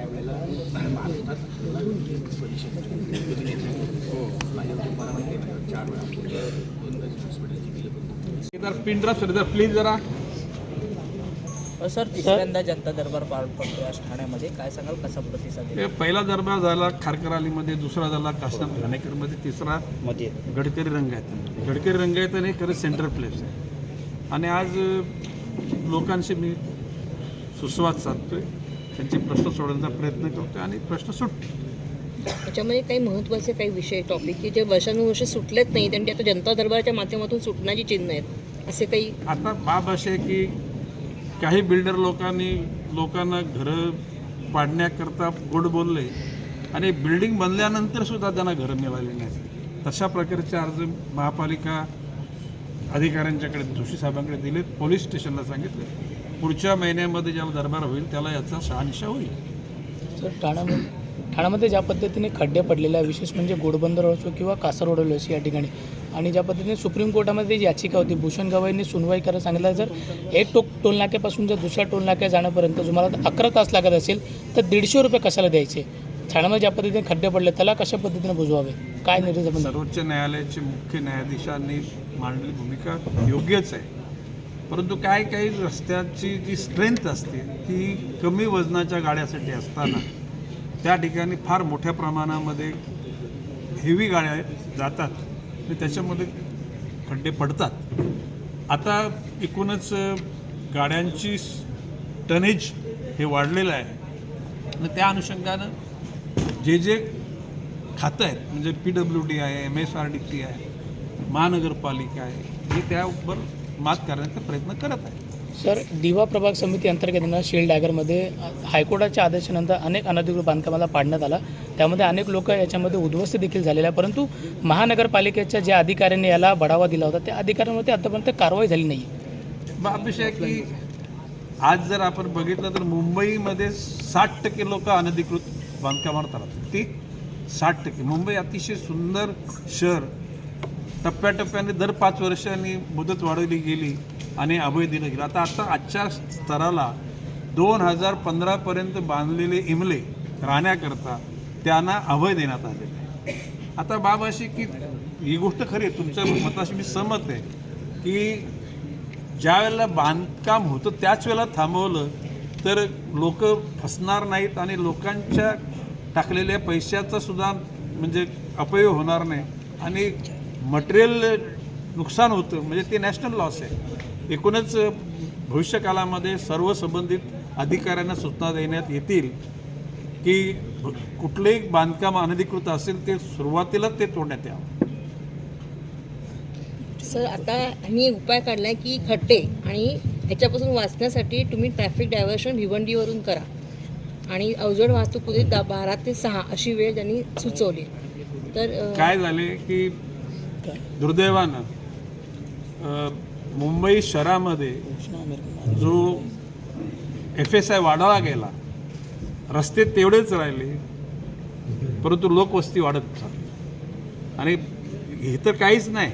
त्यावेळेला महाराष्ट्रात हो सर प्लीज जरा. सर तिसऱ्यांदा जनता दरबार पार पडतो आज ठाण्यामध्ये. काय सांगाल? कसा प्रतिसाद हे? पहिला दरबार झाला खारकर आलीमध्ये दुसरा झाला कासम घाणेकरमध्ये तिसरा मध्ये. गडकरी रंगायत गडकरी रंगायतन हे खरंच सेंट्रल प्लेस आहे. आणि आज लोकांशी मी सुसंवाद साधतोय. त्यांचे प्रश्न सोडवण्याचा प्रयत्न करतोय आणि प्रश्न सुटतो त्याच्यामध्ये काही महत्त्वाचे काही विषय टॉपिक की जे वर्षानुवर्ष सुटलेच नाहीत आणि ते आता जनता दरबारच्या माध्यमातून सुटण्याची चिन्ह आहेत. असे काही आता बाब असे आहे की काही बिल्डर लोकांनी लोकांना घरं पाडण्याकरता गोड बोलले आणि बिल्डिंग बनल्यानंतर सुद्धा त्यांना घरं मिळाली नाही तशा प्रकारचे अर्ज महापालिका अधिकाऱ्यांच्याकडे जोशी साहेबांकडे दिलेत पोलीस स्टेशनला सांगितले. पुढच्या महिन्यामध्ये ज्याला दरबार होईल त्याला याचा शहानिशा होईल. सर ठाण्यामध्ये ठाण्यामध्ये ज्या पद्धतीने खड्डे पडलेले आहे विशेष म्हणजे गोडबंदर असो किंवा कासरवड असो या ठिकाणी आणि ज्या पद्धतीने सुप्रीम कोर्टामध्ये जी याचिका होती भूषण गवाईंनी सुनवाई करायला सांगितलं जर एक टोक टोलनाक्यापासून जर दुसऱ्या टोलनाक्या जाण्यापर्यंत तुम्हाला अकरा तास लागत असेल तर दीडशे रुपये कशाला द्यायचे? ठाण्यामध्ये ज्या पद्धतीने खड्डे पडले त्याला कशा पद्धतीने बुजवावे? काय बंद सर्वोच्च न्यायालयाचे मुख्य न्यायाधीशांनी मांडलेली भूमिका योग्यच आहे. परंतु काय काही रस्त्याची जी स्ट्रेंथ असते ती कमी वजनाच्या गाड्यासाठी असताना त्या ठिकाणी फार मोठ्या प्रमाणामध्ये हेवी गाड्या जातात आणि त्याच्यामध्ये खड्डे पडतात. आता एकूणच गाड्यांची टनेज हे वाढलेलं आहे. आणि त्या अनुषंगानं जे जे खातं आहेत म्हणजे पी डब्ल्यू डी आहे M S R D T आहे महानगरपालिका आहे हे त्यावर मात करण्याचा प्रयत्न करत आहे सर दिवा प्रभाग समिती अंतर्गत ना शील डॅगरमध्ये हायकोर्टाच्या आदेशानंतर अनेक अनधिकृत बांधकामाला पाडण्यात आला. त्यामध्ये अनेक लोक याच्यामध्ये उद्ध्वस्त देखील झालेले आहे परंतु महानगरपालिकेच्या ज्या अधिकाऱ्यांनी याला बढावा दिला होता त्या अधिकाऱ्यांवरती आतापर्यंत कारवाई झाली नाही मग की आज जर आपण बघितलं तर मुंबईमध्ये साठ टक्के लोक अनधिकृत बांधकामावर चालत ती साठ टक्के. मुंबई अतिशय सुंदर शहर. टप्प्याटप्प्याने दर पाच वर्षांनी मुदत वाढवली गेली आणि अभय दिलं गेलं. आता आता आजच्या स्तराला दोन हजार पंधरापर्यंत बांधलेले इमले राहण्याकरता त्यांना अभय देण्यात आलेले आहे. आता बाब अशी की ही गोष्ट खरी आहे. तुमच्या मताशी मी सहमत आहे की ज्या वेळेला बांधकाम होतं त्याच वेळेला थांबवलं तर लोक फसणार नाहीत आणि लोकांच्या टाकलेल्या पैशाचा सुद्धा म्हणजे अपयोग होणार नाही. आणि मटेरियल नुकसान होतं म्हणजे ते नॅशनल लॉस आहे. एकूणच भविष्यकालामध्ये सर्व संबंधित अधिकाऱ्यांना सूचना देण्यात येतील की कुठलंही बांधकाम अनधिकृत असेल ते सुरुवातीलाच ते तोडण्यात यावं. सर आता आम्ही एक उपाय काढला आहे की खड्डे आणि ह्याच्यापासून वाचण्यासाठी तुम्ही ट्रॅफिक डायव्हर्शन भिवंडीवरून करा. आणि अवजड वाहतूक होती बारा ते सहा अशी वेळ त्यांनी सुचवली. तर काय झाले की दुर्दैवानं मुंबई शहरामध्ये जो एफ एस आय वाढवला गेला रस्ते तेवढेच राहिले परंतु लोकवस्ती वाढत चालली. आणि हे तर काहीच नाही.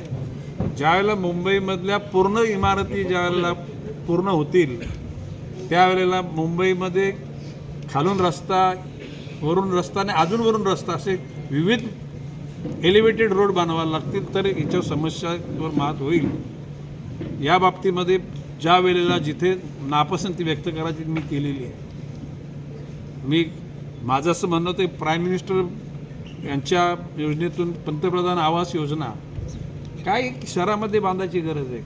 ज्यावेळेला मुंबईमधल्या पूर्ण इमारती ज्यावेळेला पूर्ण होतील त्यावेळेला मुंबईमध्ये खालून रस्ता वरून रस्ता आणि अजून वरून रस्ता असे विविध एलिव्हेटेड रोड बनवायला लागतील तर याच्यावर समस्यावर मात होईल. या बाबतीमध्ये ज्या वेळेला जिथे नापसंती व्यक्त करायची मी केलेली आहे. मी माझं असं म्हणणं ते प्राईम मिनिस्टर यांच्या योजनेतून पंतप्रधान आवास योजना काय शहरामध्ये बांधायची गरज आहे?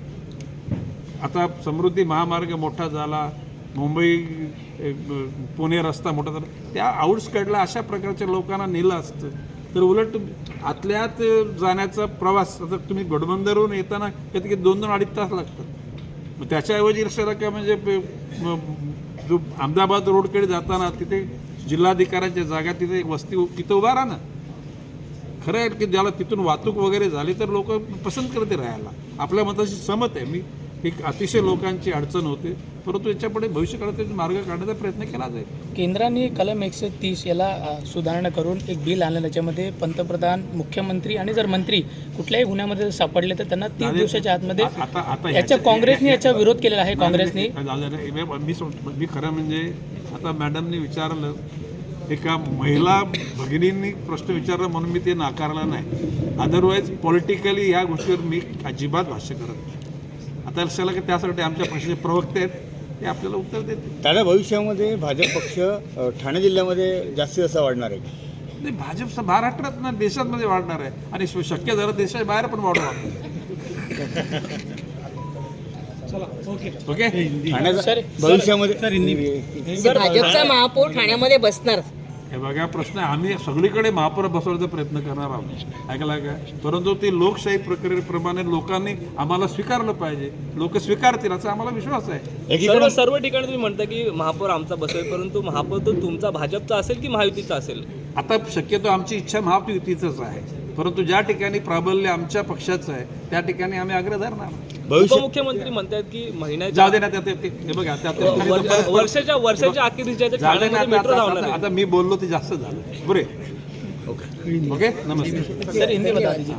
आता समृद्धी महामार्ग मोठा झाला मुंबई पुणे रस्ता मोठा तर त्या आउटस्कडला अशा प्रकारच्या लोकांना नेलं असतं. तर उलट आतल्यात जाण्याचा प्रवास आता तुम्ही घोडबंदरवरून येताना कधी कधी दोन दोन अडीच तास लागतात. मग त्याच्याऐवजी रस्त्याला काय म्हणजे जो अहमदाबाद रोडकडे जाताना तिथे जिल्हाधिकाऱ्यांच्या जागा तिथे एक वस्ती उ- तिथं उभा राहा ना. खरं आहे की ज्याला तिथून वाहतूक वगैरे झाली तर लोक पसंत करते राहायला. आपल्या मताशी सहमत आहे मी. एक अतिशय लोकांची अडचण होते. परंतु याच्यापुढे भविष्यकाळात मार्ग काढण्याचा प्रयत्न केला जाईल. केंद्राने कलम एकशे तीस याला सुधारणा करून एक बिल आणलं. त्याच्यामध्ये पंतप्रधान मुख्यमंत्री आणि जर मंत्री कुठल्याही गुन्ह्यामध्ये जर सापडले तर त्यांना तीस दिवसाच्या आतमध्ये आता आता याच्या काँग्रेसने याचा विरोध केलेला आहे काँग्रेसने. मी खरं म्हणजे आता मॅडमने विचारलं एका महिला भगिनींनी प्रश्न विचारला म्हणून मी ते नाकारला नाही. अदरवाईज पॉलिटिकली या गोष्टीवर मी अजिबात भाष्य करत नाही. आता लक्षाला की त्यासाठी आमच्या पक्षाचे प्रवक्ते आहेत ते आपल्याला उत्तर देतील. त्याला भविष्यामध्ये भाजप पक्ष ठाणे जिल्ह्यामध्ये जास्तीत जास्त वाढणार आहे. नाही भाजप स- महाराष्ट्रात ना देशांमध्ये वाढणार आहे. आणि शक्य झालं देशाच्या बाहेर पण वाढवा ओके. ठाण्याचा भविष्यामध्ये भाजपचा महापौर ठाण्यामध्ये बसणार. हे बघा प्रश्न आहे, आम्ही सगळीकडे महापौर बसवण्याचा प्रयत्न करणार आहोत. ऐकला का? परंतु ते लोकशाही प्रक्रियेप्रमाणे लोकांनी आम्हाला स्वीकारलं पाहिजे. लोक स्वीकारतील असा आम्हाला विश्वास आहे. एकीकडे सर्व सर्व ठिकाणी तुम्ही म्हणता की महापौर आमचा बसेल परंतु महापौर तो तुमचा भाजपचा असेल की महायुतीचा असेल? आता शक्यतो आमची इच्छा महायुतीचंच आहे. परंतु ज्या ठिकाणी प्राबल्य आमच्या पक्षाचं आहे त्या ठिकाणी आम्ही आग्रह धरणार भविष्य उपमुख्यमंत्री म्हणतात की महिन्याच्या जाऊ दे ना त्या- ते ते- हे बघा त्या- त्या- त्या- वर- वर्षाच्या वर्षाच्या अखेरीस ज्या जाऊ दे ना ठाण्यामध्ये मेट्रो आता- धावणार आता- आहे. आता मी बोललो ते जास्त झालं. बरे. ओके? नमस्ते. सर हिंदी बता दीजिए.